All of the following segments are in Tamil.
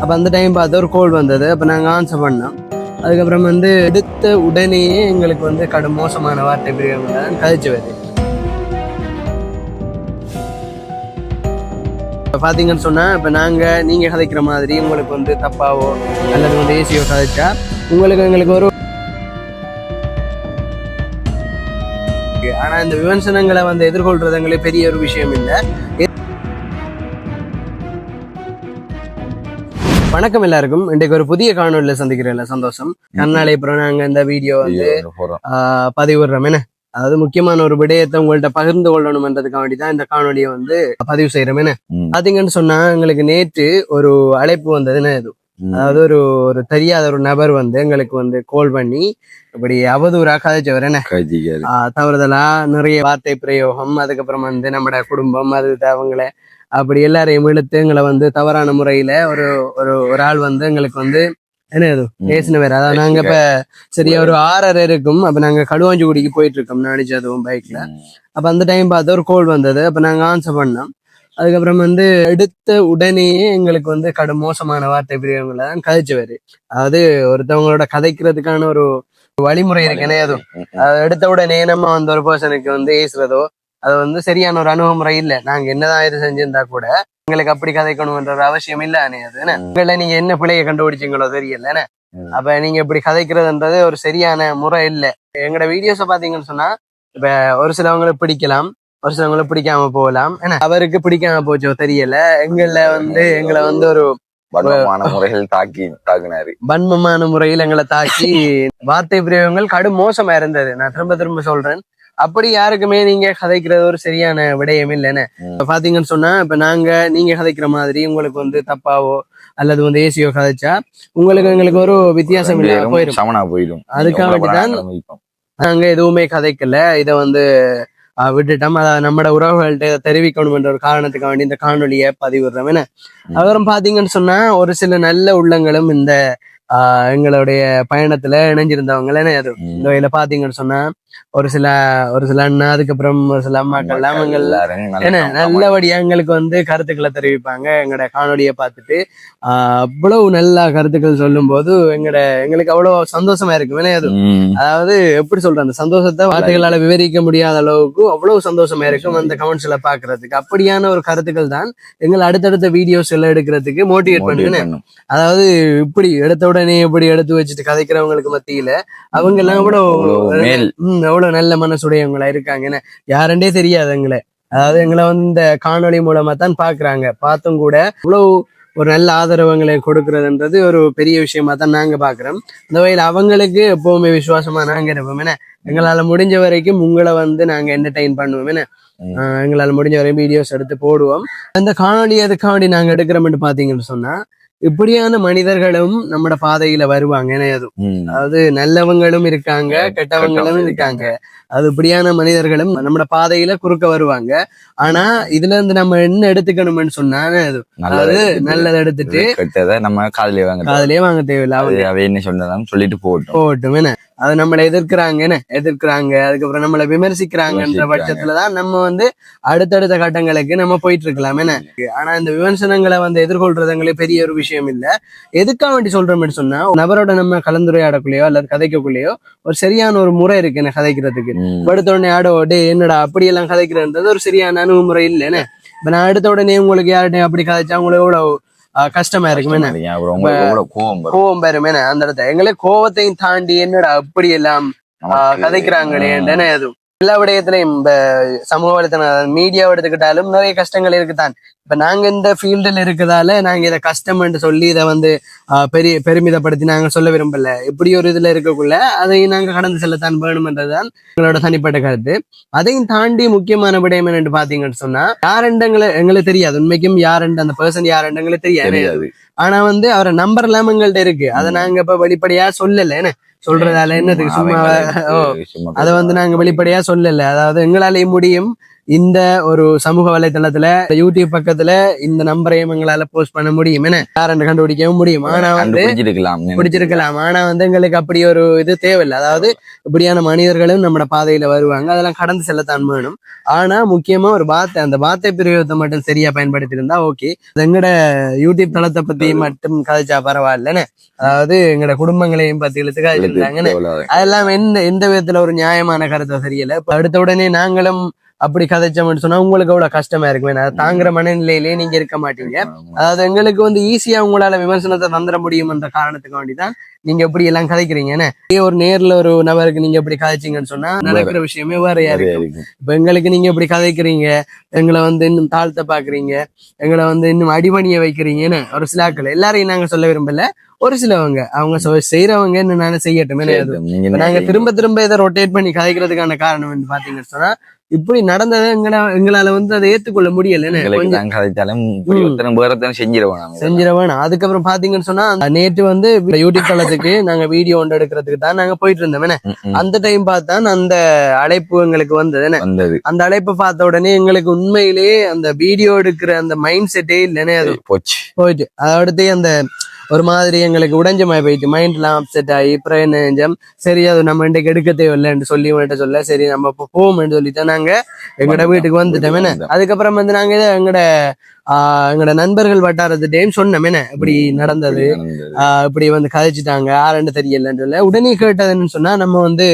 அப்போ அந்த டைம் பார்த்து ஒரு கோல் வந்தது. அப்போ நாங்கள் ஆன்சர் பண்ணோம். அதுக்கப்புறம் வந்து எடுத்த உடனேயே எங்களுக்கு வந்து கடும் மோசமான வார்த்தை பிரிவுகள் தான் கழிச்சு வருது இப்போ பார்த்தீங்கன்னு சொன்னால் இப்போ நாங்கள் நீங்கள் கதைக்கிற மாதிரி உங்களுக்கு வந்து தப்பாவோ அல்லது வந்து ஏசியோ கதைச்சா உங்களுக்கு எங்களுக்கு ஒரு ஆனால் இந்த விமர்சனங்களை வந்து எதிர்கொள்றது எங்களுக்கு பெரிய ஒரு விஷயம் இல்லை. வணக்கம் எல்லாருக்கும். இன்றைக்கு ஒரு புதிய காணொலியில் சந்திக்கிறேன்ல சந்தோஷம். கண்ணாலே அப்புறம் நாங்கள் இந்த வீடியோ வந்து பதிவிடுறோம். என்ன? அதாவது முக்கியமான ஒரு விடயத்தை உங்கள்ட்ட பகிர்ந்து கொள்ளணும்ன்றதுக்காக வேண்டி தான் இந்த காணொலியை வந்து பதிவு செய்யறோம் என்ன. பாத்தீங்கன்னு சொன்னா எங்களுக்கு நேற்று ஒரு அழைப்பு வந்ததுன்னு இது. அதாவது ஒரு ஒரு தெரியாத ஒரு நபர் வந்து எங்களுக்கு வந்து கால் பண்ணி இப்படி அவதூறா கதைச்சவர். என்ன? தவறுதலா நிறைய வார்த்தை பிரயோகம் அதுக்கப்புறம் வந்து நம்மட குடும்பம் அது அவங்கள அப்படி எல்லாரையும் இழுத்து எங்களை வந்து தவறான முறையில ஒரு ஒரு ஒரு ஆள் வந்து எங்களுக்கு வந்து என்ன இது? பேசினவர். அதாவது நாங்க இப்ப சரியா ஒரு ஆறரை இருக்கும். அப்ப நாங்க களுவாஞ்சிக்குடிக்கு போயிட்டு இருக்கோம் நாடிச்சு அதுவும் பைக்ல அப்ப அந்த டைம் பார்த்து ஒரு கோல் வந்தது. அப்ப நாங்க ஆன்சர் பண்ணோம். அதுக்கப்புறம் வந்து எடுத்த உடனேயே எங்களுக்கு வந்து கடும் மோசமான வார்த்தை பிரிவுகளை தான் கதைச்சவர் அதாவது ஒருத்தவங்களோட கதைக்கிறதுக்கான ஒரு வழிமுறை இருக்கு என்ன அதுவும் அதை எடுத்த உடனே நம்ம வந்து ஒரு பர்சனுக்கு வந்து ஏசுறதோ அது வந்து சரியான ஒரு அணுகுமுறை இல்ல. நாங்க என்னதான் இது செஞ்சிருந்தா கூட எங்களுக்கு அப்படி கதைக்கணும்ன்ற அவசியம் இல்ல அணே அது என்ன? உங்களை நீங்க என்ன பிழைய கண்டுபிடிச்சீங்களோ தெரியல. அப்ப நீங்க இப்படி கதைக்கிறதுன்றது ஒரு சரியான முறை இல்ல. எங்களோட வீடியோஸ பாத்தீங்கன்னு சொன்னா இப்ப ஒரு சிலவங்களுக்கு பிடிக்கலாம் ஒரு சிலவங்களுக்கு பிடிக்காம போகலாம் என்ன அவருக்கு பிடிக்காம போச்சோ தெரியல. எங்கள வந்து எங்களை வந்து ஒரு வன்மமான முறைகள் தாக்கி தாக்குனாரு. வன்மமான முறையில் எங்களை தாக்கி வார்த்தை பிரயோகங்கள் கடும் மோசமா இருந்தது. நான் திரும்ப திரும்ப சொல்றேன். அப்படி யாருக்குமே நீங்க கதைக்கிறது ஒரு சரியான விடயம் இல்லைன்னு. பாத்தீங்கன்னு சொன்னா இப்ப நாங்க நீங்க கதைக்கிற மாதிரி உங்களுக்கு வந்து தப்பாவோ அல்லது வந்து ஏசியோ கதைச்சா உங்களுக்கு எங்களுக்கு ஒரு வித்தியாசம் இல்ல போயிடும் சமனா போயிடும். அதுக்காக வேண்டிதான் நாங்க எதுவுமே கதைக்கல. இதை வந்து விட்டுட்டோம். அதை நம்மட உறவுகள்கிட்ட தெரிவிக்கணும் என்ற ஒரு காரணத்துக்காக வேண்டி இந்த காணொலியை பதிவிடுறோம் என்ன. அப்புறம் பாத்தீங்கன்னு சொன்னா ஒரு சில நல்ல உள்ளங்களும் இந்த ஆஹ், எங்களுடைய பயணத்துல இணைஞ்சிருந்தவங்க என்ன. இந்த வகையில பாத்தீங்கன்னு சொன்னா ஒரு சில ஒரு சில அண்ணா அதுக்கப்புறம் ஒரு சில அம்மாக்கள் நல்ல என்ன நல்லபடியா எங்களுக்கு வந்து கருத்துக்களை தெரிவிப்பாங்க. எங்களோட காணொலியை பார்த்துட்டு அவ்வளவு நல்ல கருத்துக்கள் சொல்லும் போது எங்களோட எங்களுக்கு அவ்வளவு சந்தோஷமா இருக்கும் அது. அதாவது எப்படி சொல்ற அந்த சந்தோஷத்தை வார்த்தைகளால விவரிக்க முடியாத அளவுக்கு அவ்வளவு சந்தோஷமா இருக்கும் அந்த கமெண்ட்ஸ்ல பாக்குறதுக்கு அப்படியான ஒரு கருத்துக்கள் தான் எங்களை அடுத்தடுத்த வீடியோஸ் எல்லாம் எடுக்கிறதுக்கு மோட்டிவேட் பண்ணுன்னு. அதாவது இப்படி எடுத்த உடனே இப்படி எடுத்து வச்சுட்டு கதைக்கிறவங்களுக்கு மத்தியில அவங்க எல்லாம் அவ்வளவு எவ்வளவு எவ்வளவு நல்ல மனசுடையவங்களா இருக்காங்கன்னு யாருண்டே தெரியாது எங்களை. அதாவது எங்களை வந்து இந்த காணொளி மூலமா தான் பாக்குறாங்க. பார்த்தும் கூட இவ்வளவு ஒரு நல்ல ஆதரவு கொடுக்கறதுன்றது ஒரு பெரிய விஷயமா தான் நாங்க பாக்குறோம். இந்த வகையில் அவங்களுக்கு எப்பவுமே விசுவாசமா நாங்க இருப்போம். என்ன? எங்களால முடிஞ்ச வரைக்கும் உங்களை வந்து நாங்க என்டர்டைன் பண்ணுவோம். என்ன? எங்களால முடிஞ்ச வரைக்கும் வீடியோஸ் எடுத்து போடுவோம். அந்த காணொலி எதுக்காண்டி நாங்க எடுக்கிறோம்னு பாத்தீங்கன்னு சொன்னா இப்படியான மனிதர்களும் நம்மட பாதையில வருவாங்க. அதாவது நல்லவங்களும் இருக்காங்க கெட்டவங்களும் கெட்டவங்க இருக்காங்க. அது இப்படியான மனிதர்களும் நம்மட பாதையில குறுக்க வருவாங்க. ஆனா இதுல இருந்து நம்ம என்ன எடுத்துக்கணும்னு சொன்னா அது நல்லதை அதாவது எடுத்துட்டு, நல்லதை எடுத்துட்டு கெட்டதை நம்ம காதலே வாங்க காதலே வாங்க தேவையில்ல. அவ என்ன சொன்னதான்னு சொல்லிட்டு போகட்டும். போகட்டும் என்ன? அது நம்மளை எதிர்க்கிறாங்க என்ன? எதிர்க்கிறாங்க. அதுக்கப்புறம் நம்மளை விமர்சிக்கிறாங்கன்ற விமர்சிக்கிறாங்க. பட்சத்துலதான் நம்ம வந்து அடுத்தடுத்த கட்டங்களுக்கு நம்ம போயிட்டு இருக்கலாம் என்ன? ஆனா இந்த விமர்சனங்களை வந்து எதிர்கொள்றது எங்களுக்கு பெரிய ஒரு விஷயம் இல்ல. எதுக்காக வேண்டி சொல்றோம்னு சொன்னா நபரோட நம்ம கலந்துரையாடக்குள்ளேயோ அல்லது கதைக்கக்குள்ளேயோ ஒரு சரியான ஒரு முறை இருக்கு என்ன? கதைக்கிறதுக்கு. படுத்த உடனே ஆடோ டே என்னடா அப்படி எல்லாம் கதைக்கிறன்றது ஒரு சரியான அணுகுமுறை இல்லைன்னு இப்ப நான் எடுத்த உடனே உங்களுக்கு யார்கிட்டயும் அப்படி கதைச்சா உங்களுக்கு எவ்வளவு கஷ்டமா இருக்கும் கோவம் என்ன? அந்த இடத்துல எங்களே கோவத்தையும் தாண்டி என்னடா அப்படி எல்லாம் கதைக்கிறாங்களே என்ன எல்லா விடயத்திலையும் இந்த சமூக வலைத்தளம் மீடியா எடுத்துக்கிட்டாலும் நிறைய கஷ்டங்கள் இருக்குதான். இப்ப நாங்க இந்த ஃபீல்டில் இருக்கிறதால நாங்க இதை கஷ்டம்னு சொல்லி இதை வந்து பெரிய பெருமிதப்படுத்தி நாங்க சொல்ல விரும்பல. இப்படி ஒரு இதுல இருக்கக்குள்ள அதையும் நாங்க கடந்து செல்லத்தான் வேணும்ன்றதுதான் எங்களோட தனிப்பட்ட கருத்து. அதையும் தாண்டி முக்கியமான விடயம் என்னன்னு பாத்தீங்கன்னு சொன்னா யாரெண்டு எங்களை எங்களுக்கு தெரியாது. உண்மைக்கும் யாரெண்டு அந்த பர்சன் யாரெண்டு எங்களுக்கு தெரியாது. ஆனா வந்து அவரை நம்பர் எல்லாம் எங்கள்ட்ட இருக்கு. அதை நாங்க இப்ப வெளிப்படையா சொல்லல என்ன? சொல்றதால என்னதுக்கு சும்மா அவங்களுக்கு ஓ சும்மா அதை வந்து நாங்க வெளிப்படையா சொல்லல. அதாவது எங்களாலேயும் முடியும். இந்த ஒரு சமூக வலைத்தளத்துல யூடியூப் பக்கத்துல இந்த நம்பரையும் எங்களால போஸ்ட் பண்ண முடியும். என்ன? யாரும் கண்டுபிடிக்கவும் முடியும். ஆனா வந்து பிடிச்சிருக்கலாம். ஆனா வந்து எங்களுக்கு அப்படி ஒரு இது தேவையில்லை. அதாவது இப்படியான மனிதர்களும் நம்ம பாதையில வருவாங்க. அதெல்லாம் கடந்து செல்லத்தான் வேணும். ஆனா முக்கியமா ஒரு வார்த்தை. அந்த வார்த்தை பிரயோகத்தை மட்டும் சரியா பயன்படுத்தி இருந்தா ஓகே எங்கட யூடியூப் தளத்தை பத்தி மட்டும் கதைச்சா பரவாயில்லன்னு அதாவது எங்கட குடும்பங்களையும் பத்தி இழுத்து கதைச்சிருந்தாங்கன்னு அதெல்லாம் எந்த எந்த விதத்துல ஒரு நியாயமான கருத்தை இப்ப அடுத்த உடனே நாங்களும் அப்படி கதைச்சோம்னு சொன்னா உங்களுக்கு அவ்வளவு கஷ்டமா இருக்கும். ஏன்னா தாங்குற மனநிலையிலேயே நீங்க இருக்க மாட்டீங்க. அதாவது எங்களுக்கு வந்து ஈஸியா உங்களால விமர்சனத்தை தந்துட முடியும்ன்ற காரணத்துக்கு வேண்டிதான் நீங்க இப்படி எல்லாம் கதைக்கிறீங்க இதே ஒரு நேர்ல ஒரு நபருக்கு நீங்க இப்படி கதைச்சீங்கன்னு சொன்னா நடக்கிற விஷயமே வேறையா இருக்கு இப்ப எங்களுக்கு நீங்க இப்படி கதைக்கிறீங்க எங்களை வந்து இன்னும் தாழ்த்த பாக்குறீங்க எங்களை வந்து இன்னும் அடிபணிய வைக்கிறீங்கன்னு ஒரு சில ஆட்கள். எல்லாரையும் நாங்க சொல்ல விரும்பல. ஒரு சிலவங்க. அவங்க செய்யறவங்க என்ன நானே செய்யட்டும் நாங்க திரும்ப திரும்ப இதை ரொட்டேட் பண்ணி கதைக்கிறதுக்கான காரணம் பாத்தீங்கன்னு சொன்னா இப்படி நடந்ததை எங்களா எங்களால வந்து அதை ஏத்துக்கொள்ள முடியலன்னு செஞ்சிட வேணாம் அதுக்கப்புறம் பாத்தீங்கன்னு சொன்னா நேற்று வந்து யூடியூப் தளத்துக்கு நாங்க வீடியோ ஒன்று எடுக்கிறதுக்கு தான் நாங்க போயிட்டு இருந்தோம். அந்த டைம் பார்த்தான் அந்த அழைப்பு எங்களுக்கு வந்தது. அந்த அழைப்பை பார்த்த உடனே எங்களுக்கு உண்மையிலேயே அந்த வீடியோ எடுக்கிற அந்த மைண்ட் செட்டே இல்லைன்னே அது போச்சு. போயிட்டு அடுத்து அந்த ஒரு மாதிரி எங்களுக்கு உடைஞ்ச மாதிரி போயிட்டு மைண்ட்லாம் அப்செட் ஆகி அப்புறம் என்ன செஞ்சோம் சரி அது நம்ம இன்றைக்கு எடுக்க தேவையில்லைன்னு சொல்லி இவன்கிட்ட சொல்ல சரி நம்ம இப்போ போவோம்னு சொல்லிட்டு நாங்க எங்கட வீட்டுக்கு வந்துட்டோம். என்ன? அதுக்கப்புறம் வந்து நாங்க இதை எங்கட நண்பர்கள் வட்டாரத்துட்டையும் சொன்னோம் என்ன? இப்படி நடந்தது. இப்படி வந்து கதைச்சிட்டாங்க. ஆரண்டு தெரியலன்னு சொல்ல உடனே கேட்டதுன்னு சொன்னா நம்ம வந்து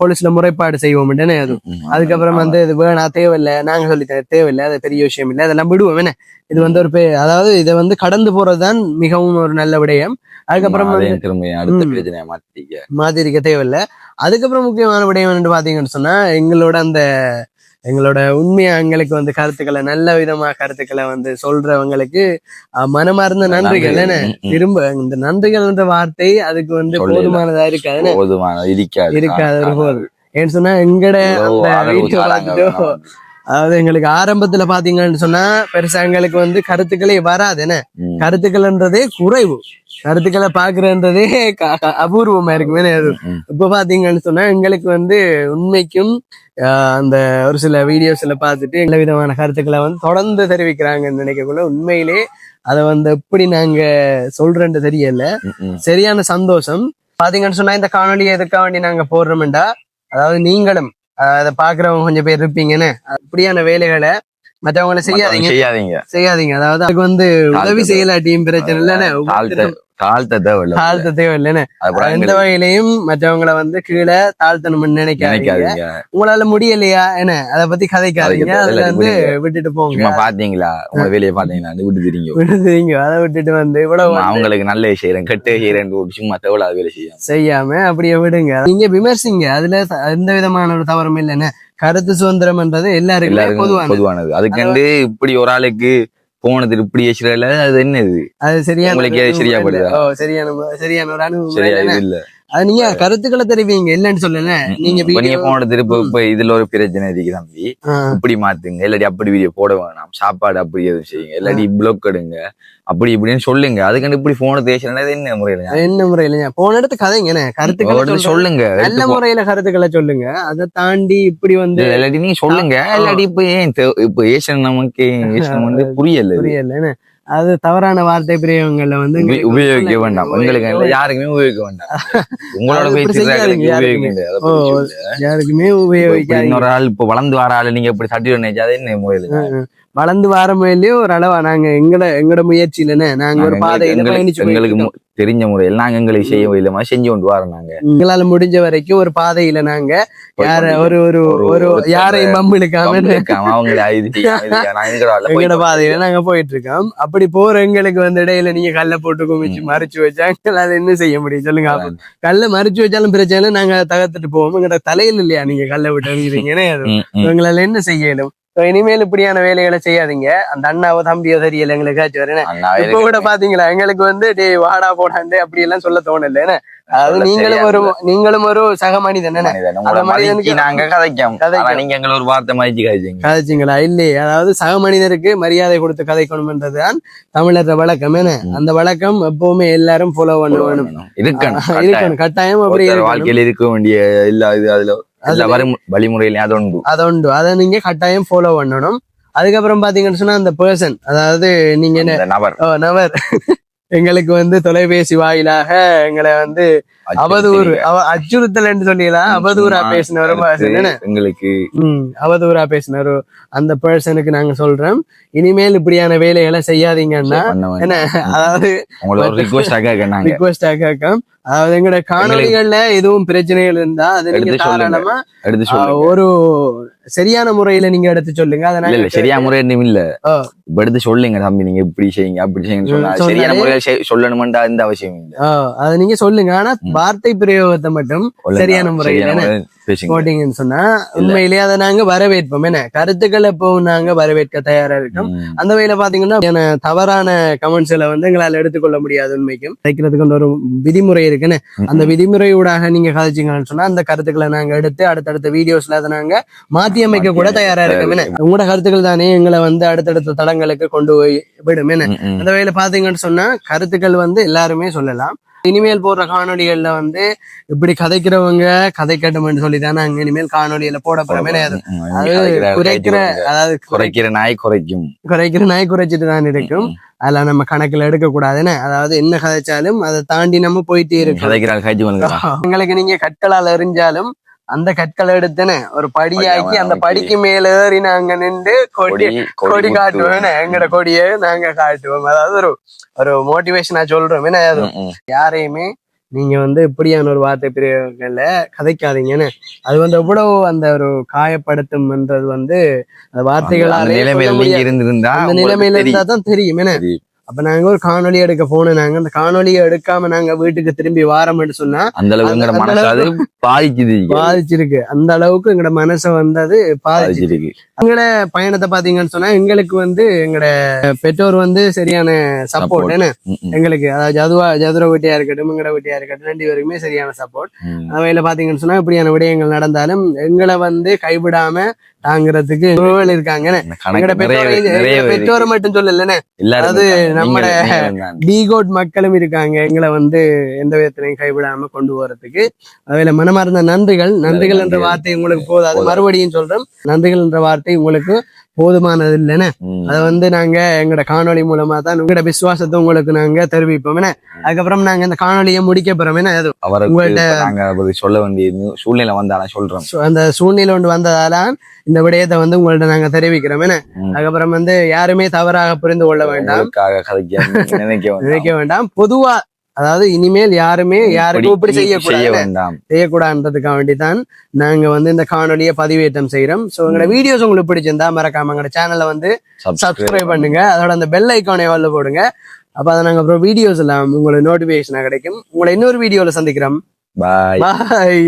போலீஸ்ல முறைப்பாடு செய்வோம் அது? அதுக்கப்புறம் வந்து இது வேணா தேவையில்லை. நாங்க சொல்லிட்டேன் தேவையில்லை. அது பெரிய விஷயம் இல்லை. அதெல்லாம் விடுவோம் என்ன? இது வந்து ஒரு பே அதாவது இதை வந்து கடந்து போறதுதான் மிகவும் ஒரு நல்ல விடயம். அதுக்கப்புறம் வந்து அதையும் திரும்ப அடுத்த ம். பிரச்சனையை மாத்திக்க. மாதிரிக்க தேவையில்லை. அதுக்கப்புறம் முக்கியமான விடயம் என்னன்னு பாத்தீங்கன்னு சொன்னா எங்களோட அந்த எங்களோட உண்மையா எங்களுக்கு வந்து கருத்துக்களை நல்ல விதமா கருத்துக்களை வந்து சொல்றவங்களுக்கு மனமார்ந்த நன்றிகள் என்ன. திரும்ப இந்த நன்றிகள்ன்ற வார்த்தை அதுக்கு வந்து. போதுமானதா இருக்காது? போதுமான இருக்காது இருக்காது ஏன்னு சொன்னா எங்கட அதாவது எங்களுக்கு ஆரம்பத்துல பாத்தீங்கன்னு சொன்னா பெருசா எங்களுக்கு வந்து கருத்துக்களே வராது என்ன. கருத்துக்கள்ன்றதே குறைவு கருத்துக்களை பாக்குறன்றதே அபூர்வமா இருக்குமே. இப்ப பாத்தீங்கன்னு சொன்னா எங்களுக்கு வந்து உண்மைக்கும் அந்த ஒரு சில வீடியோஸ்ல பார்த்துட்டு எல்லா விதமான கருத்துக்களை வந்து தொடர்ந்து தெரிவிக்கிறாங்கன்னு நினைக்கக்குள்ள உண்மையிலே அதை வந்து எப்படி நாங்க சொல்றேன்னு தெரியல. சரியான சந்தோஷம் பாத்தீங்கன்னு சொன்னா இந்த காணொலியை எதுக்காக வேண்டி நாங்க போடுறோம்டா அதாவது நீங்களும் அதை பாக்குறவங்க கொஞ்சம் பேர் இருப்பீங்கன்னு. அப்படியான வேலைகளை மற்றவங்களை செய்யாதீங்க. செய்யாதீங்க. செய்யாதீங்க. அதாவது அதுக்கு வந்து உதவி செய்யலாட்டியும் பிரச்சனை இல்லைன்னு தாழ்த்த தேவையில்லைன்னு. அப்புறம் எந்த வகையிலையும் மற்றவங்களை வந்து கீழே தாழ்த்தணும்னு நினைக்காதீங்க. உங்களால முடியலையா என்ன? அதை பத்தி கதைக்காதீங்க. கதைக்க- அதுல வந்து. விட்டுட்டு போங்க. பாத்தீங்களா? உங்க வேலையை பாத்தீங்களா? அது விட்டு தெரியுங்க விடுதீங்க அதை விட்டுட்டு வந்து இவ்வளவு அவங்களுக்கு நல்ல செய்யறேன் கெட்ட செய்யறேன் சும்மா வேலை செய்யும் செய்யாம அப்படியே விடுங்க. நீங்க விமர்சிங்க. அதுல எந்த விதமான ஒரு தவறும் இல்லைன்னு. கருத்து சுதந்திரம்ன்றது எல்லாருக்குமே எல்லாருக்கும் பொதுவான பொதுவானது. அதுக்கண்டு இப்படி ஒரு ஆளுக்கு போனது இப்படி பேசுறதுல அது என்னது? அது சரியான உங்களுக்கு சரியா சரியான சரியான ஒரு அனுபவம் சரியா இல்ல. அது நீங்க கருத்துக்களை தெரிவிங்க. இல்லைன்னு சொல்லல. நீங்க நீங்க போன திருப்ப இப்ப இதுல ஒரு பிரச்சனை இருக்கு தம்பி. இப்படி மாத்துங்க. இல்லாட்டி அப்படி வீடியோ போட வேணாம். சாப்பாடு அப்படி எதுவும் செய்யுங்க. இல்லாட்டி பிளாக் எடுங்க. அப்படி இப்படின்னு சொல்லுங்க. அதுக்கண்டு இப்படி போன தேசம் என்ன முறையில? என்ன முறையில? போன இடத்து கதைங்க கருத்துக்களை. சொல்லுங்க. நல்ல முறையில கருத்துக்களை சொல்லுங்க. அதை தாண்டி இப்படி வந்து இல்லாட்டி நீங்க சொல்லுங்க. இல்லாட்டி இப்ப ஏன் இப்ப ஏசன் நமக்கு ஏசன் வந்து புரியல. புரியல அது தவறான வார்த்தை பிரயோகங்கள்ல வந்து உபயோகிக்க வேண்டாம். உங்களுக்கு யாருக்குமே உபயோகிக்க வேண்டாம். உங்களோட யாருக்குமே. உபயோகிக்க இன்னொரு ஆள் இப்ப வளர்ந்து வர ஆளு நீங்க இப்படி தட்டி நினைச்சா அது என்ன முறையில வளர்ந்து வர முயலையும் ஒரு அளவா நாங்க எங்கட எங்கட முயற்சியிலன்னு நாங்க ஒரு பாதையில எங்களுக்கு- பயணிச்சு எங்களுக்கு தெரிஞ்ச முறையில் நாங்க எங்களுக்கு செய்ய முடியல மாதிரி செஞ்சு கொண்டு வரோம் நாங்க. எங்களால முடிஞ்ச வரைக்கும் ஒரு பாதையில நாங்க யார ஒரு ஒரு ஒரு- யாரையும் பம்பு இழுக்காம எங்கட பாதையில நாங்க போயிட்டு இருக்கோம். அப்படி போற எங்களுக்கு வந்து இடையில நீங்க கல்ல போட்டு குமிச்சு மறைச்சு வச்சா எங்களால என்ன செய்ய முடியும் சொல்லுங்க கல்ல மறைச்சு வச்சாலும் பிரச்சனை நாங்க தகர்த்துட்டு போவோம். எங்கட தலையில இல்லையா நீங்க கல்ல விட்டு எறிகிறீங்கன்னு. எங்களால என்ன செய்ய So, இனிமேல் இப்படியான வேலைகளை செய்யாதீங்க. அந்த அண்ணாவோ தம்பியோ தெரியல எங்களுக்கு வரேன் இப்ப கூட பாத்தீங்களா? எங்களுக்கு வந்து டேய் வாடா போடாண்டு அப்படி எல்லாம் சொல்ல தோணல அதாவது நீங்களும் ஒரு நீங்களும் ஒரு சக மனிதன் நாங்க கதைக்கோம். நீங்க எங்களை ஒரு வார்த்தை மதிச்சு கதைச்சீங்க. கதைச்சிங்களா? இல்லையே. அதாவது சக மனிதருக்கு மரியாதை கொடுத்து கதைக்கணும்ன்றதுதான் தமிழர் வழக்கம் என்ன? அந்த வழக்கம் எப்பவுமே எல்லாரும் ஃபாலோ பண்ண வேணும் இருக்கணும். இருக்கணும். கட்டாயம். அப்படி வாழ்க்கையில இருக்க வேண்டிய எல்லா இது அதுல எல்லா வரும் வழிமுறையிலும் அது உண்டு. அது உண்டு. அதை நீங்க கட்டாயம் ஃபாலோ பண்ணணும். அதுக்கப்புறம் பாத்தீங்கன்னு சொன்னா அந்த பர்சன் அதாவது நீங்க என்ன நபர். நபர். எங்களுக்கு வந்து தொலைபேசி வாயிலாக எங்களை வந்து அவதூறு அவ அச்சுறுத்தல் என்று சொல்லிடலாம் அவதூறா பேசின ஒரு person என்ன எங்களுக்கு ம் அவதூறா பேசினாரு அந்த பர்சனுக்கு நாங்க சொல்றோம். இனிமேல் இப்படியான வேலைகளை செய்யாதீங்கன்னா. என்ன அதாவது உங்களோட ஒரு ரிக்வஸ்ட் கேட்க ரிக்வஸ்டா கேட்கும் அதாவது எங்களோட காணொலிகள்ல எதுவும் பிரச்சனைகள் இருந்தா அது நீங்க. தாராளமா ஒரு சரியான முறையில நீங்க எடுத்து சொல்லுங்க. அதை இல்ல நாங்க இல்ல சரியா முறை இல்ல. எடுத்து சொல்லுங்க தம்பி நீங்க இப்படி செய்யுங்க அப்படி செய்யுங்க சொன்னா சரியான முறையில சொல்லணுமென்றா எந்த அவசியம் இல்ல. அதை நீங்க சொல்லுங்க. ஆனா. வார்த்தை பிரயோகத்தை மட்டும் சரியான முறையில சரியான போட்டீங்கன்னு சொன்னா உண்மையிலேயே அதை நாங்க வரவேற்போம். என்ன கருத்துக்களை இப்போ நாங்க வரவேற்க தயாரா இருக்கோம். ம். அந்த வகையில பாத்தீங்கன்னா தவறான கமெண்ட்ஸ்ல வந்து எங்களால எடுத்துக்கொள்ள முடியாது உண்மைக்கும். கிடைக்கிறதுக்கு ஒரு விதிமுறை இருக்குன்னு. அந்த விதிமுறையூடாக நீங்க கதைச்சிங்கன்னு சொன்னா அந்த கருத்துக்களை நாங்க எடுத்து அடுத்தடுத்த வீடியோஸ்ல அதை நாங்க மாத்தி அமைக்க கூட தயாரா இருக்கோம். உங்களோட கருத்துக்கள் தானே எங்களை வந்து அடுத்தடுத்த தளங்களுக்கு கொண்டு போய் விடும். அந்த வகையில பாத்தீங்கன்னு சொன்னா கருத்துக்கள் வந்து எல்லாருமே சொல்லலாம். இனிமேல் போடுற காணொளிகள்ல வந்து இப்படி கதைக்கிறவங்க கதைக்கட்டும்னு சொல்லி தான் நாங்க இனிமேல் காணொளியில போட போறோம். குறைக்கிற அதாவது குறை- குறைக்கிற நாய் குறைக்கும். குறைக்கிற நாய் குறைச்சிட்டு தான் இருக்கும். ம். அதெல்லாம் நம்ம கணக்குல எடுக்க கூடாதுன்னு அதாவது என்ன கதைச்சாலும் அதை தாண்டி நம்ம போயிட்டே இருக்கோம் உங்களுக்கு நீங்க கற்களால் எறிஞ்சாலும் அந்த கற்களை எடுத்துன்னு ஒரு படியாக்கி அந்த. படிக்கு மேல ஏறி நாங்க நின்று கொடி கொடி காட்டுவோம்? எங்கட கொடியை நாங்க காட்டுவோம் அதாவது ஒரு ஒரு மோட்டிவேஷனா சொல்றோம் என்ன அது யாரையுமே நீங்க வந்து இப்படியான ஒரு வார்த்தை பிரிவுகள்ல கதைக்காதீங்கன்னு அது வந்து எவ்வளவு அந்த ஒரு காயப்படுத்தும்ன்றது வந்து அந்த வார்த்தைகளாலே நிலைமையில. இருந்திருந்தா அந்த நிலைமையில. இருந்தா தான் தெரியும் என்ன. அப்ப நாங்க ஒரு காணொளி எடுக்க போனோம் நாங்க. அந்த காணொளியை எடுக்காம நாங்க வீட்டுக்கு திரும்பி வாரம்னு சொன்னா அந்த அளவுக்கு அது பாதிக்குது பாதிச்சிருக்கு. அந்த அளவுக்கு எங்கட மனசை வந்தது பாதிச்சு பாதிச்சிருக்கு. எங்கட பயணத்தை பாத்தீங்கன்னு சொன்னா எங்களுக்கு வந்து எங்கட பெற்றோர் வந்து சரியான சப்போர்ட். என்ன எங்களுக்கு அதாவது ஜதுவா ஜதுர வீட்டியா இருக்கட்டும் எங்கட வீட்டியா இருக்கட்டும் ரெண்டு பேருக்குமே சரியான சப்போர்ட். அவையில பாத்தீங்கன்னு சொன்னா இப்படியான விடயங்கள் நடந்தாலும் எங்களை வந்து கைவிடாம தாங்கிறதுக்கு உறவுகள் இருக்காங்க நிறைய பெற்றோர் மட்டும் சொல்லலன்னு எல்லாரும் அது இருக்காங்க. நம்மட நீங்களும் நீங்களும் தான். டிகோட் மக்களும் இருக்காங்க எங்களை வந்து எந்த விதத்திலையும் கைவிடாம கொண்டு போறதுக்கு அவையில மனமார்ந்த நன்றிகள் நன்றிகள் என்ற. வார்த்தை உங்களுக்கு போதாது. மறுபடியும் சொல்றேன் நன்றிகள் என்ற வார்த்தை உங்களுக்கு போதுமானது இல்லைன்னு. அதை வந்து நாங்க எங்களோட காணொளி மூலமா தான் உங்களோட விசுவாசத்தை உங்களுக்கு நாங்க தெரிவிப்போம் என்ன? அதுக்கப்புறம் நாங்க இந்த காணொளியை முடிக்க போறோம் என்ன? உங்கள்ட்ட- சொல்ல வேண்டிய சூழ்நிலை வந்தாலும் சொல்றோம். சு- அந்த சூழ்நிலை ஒன்று வந்ததால இந்த விடயத்தை வந்து உங்கள்ட்ட நாங்க தெரிவிக்கிறோம் என்ன. அதுக்கப்புறம் வந்து யாருமே தவறாக புரிந்து கொள்ள வேண்டாம். நினைக்க வேண்டாம். பொதுவா அதாவது இனிமேல் யாருமே யாருக்கும் இப்படி செய்ய செய்யக்கூடாது செய்யக்கூடாதுன்றதுக்காக வேண்டிதான் நாங்க வந்து இந்த காணொலியை பதிவேற்றம் செய்யறோம் ஸோ எங்களோட வீடியோஸ் உங்களுக்கு பிடிச்சிருந்தா மறக்காம எங்களோட சேனலை வந்து சப்ஸ்கிரைப் பண்ணுங்க. அதோட அந்த பெல் ஐக்கானை வரல போடுங்க. அப்ப அதை நாங்க அப்புறம் வீடியோஸ் எல்லாம் உங்களுக்கு நோட்டிபிகேஷனா கிடைக்கும். உங்களை இன்னொரு வீடியோல சந்திக்கிறோம். பாய் பாய்